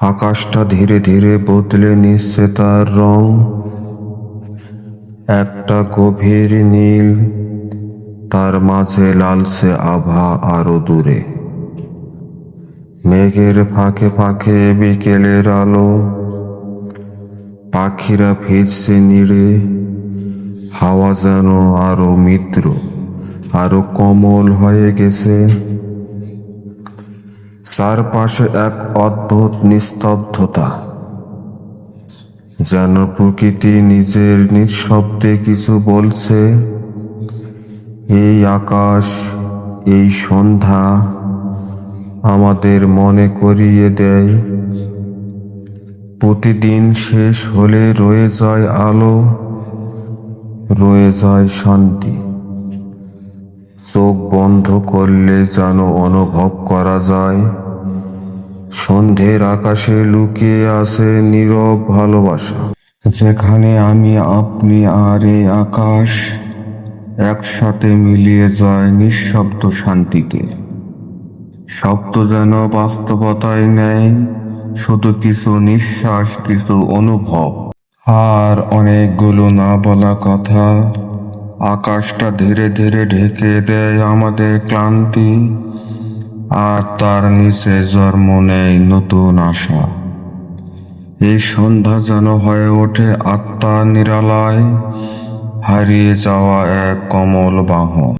আকাশটা ধীরে ধীরে বদলে নিচ্ছে তার রং। একটা গভীর নীল, তার মাঝে লালসে আভা আরও দূরে। মেঘের ফাঁকে ফাঁকে বিকেলের আলো, পাখিরা ফিরছে নিড়ে, হাওয়া যেন আরও মিত্র, আরও কমল হয়ে গেছে। চারপাশে এক অদ্ভুত নিস্তব্ধতা, যেন প্রকৃতি নিজের নিঃশব্দে কিছু বলছে। এই আকাশ, এই সন্ধ্যা আমাদের মনে করিয়ে দেয়। প্রতিদিন শেষ হলে রয়ে যায় আলো, রয়ে যায় শান্তি। চোখ বন্ধ করলে যেন অনুভব করা যায় সন্ধ্যের আকাশে লুকিয়ে আছে নীরব ভালোবাসা। যেখানে আমি, আপনি আর এই আকাশ একসাথে মিলিয়ে যায় নিঃশব্দ শান্তিতে। শব্দ যেন বাস্তবতায় নেয়, শুধু কিছু নিঃশ্বাস, কিছু অনুভব। আর অনেকগুলো না বলা কথা, আকাশটা ধীরে ধীরে ঢেকে দেয় আমাদের ক্লান্তি আর তার নিচে জন্ম নেয় নতুন আশা। এই সন্ধ্যা যেন হয়ে ওঠে আত্মা নিরালায়, হারিয়ে যাওয়া এক কমল বাহন।